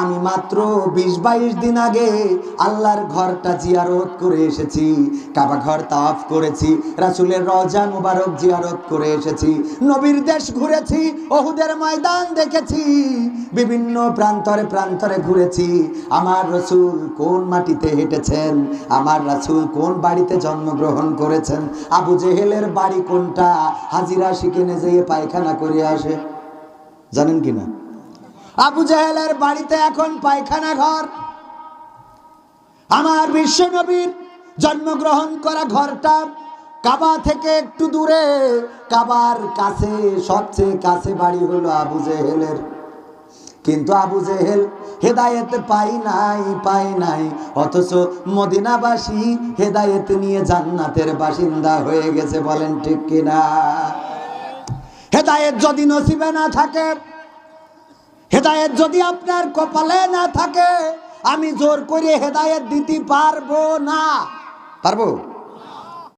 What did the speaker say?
আমি মাত্র বিশ বাইশ দিন আগে আল্লাহর ঘরটা জিয়ারত করে এসেছি, কাবা ঘর তাফ করেছি, রাসুলের রজা মুবারক জিয়ারত করে এসেছি, নবীর দেশ ঘুরেছি, ওহুদের ময়দান দেখেছি, বিভিন্ন প্রান্তরে প্রান্তরে ঘুরেছি। আমার রসুল কোন মাটিতে হেঁটেছেন? আমার রাসুল কোন বাড়িতে জন্মগ্রহণ করেছেন? আবু জেহেলের বাড়ি কোনটা? হাজিরা শিখেনে যেয়ে পায়খানা করে আসে। জানেন কি না আবু জাহেলের বাড়িতে এখন পায়খানা ঘর। আমার বিশ্ব নবীর জন্মগ্রহণ করা ঘরটা কাবা থেকে একটু দূরে। কাবার কাছে, সবচেয়ে কাছে বাড়ি হলো আবু জেহেলের। কিন্তু আবু জেহেল হেদায়েত পাই নাই পাই নাই। অথচ মদিনাবাসী হেদায়েত নিয়ে জান্নাতের বাসিন্দা হয়ে গেছে, বলেন ঠিক কিনা? হেদায়েত যদি নসিবে না থাকে হেদায়েত যদি আপনার কপালে না থাকে আমি জোর করে হেদায়ত দিতে পারব না। পারব?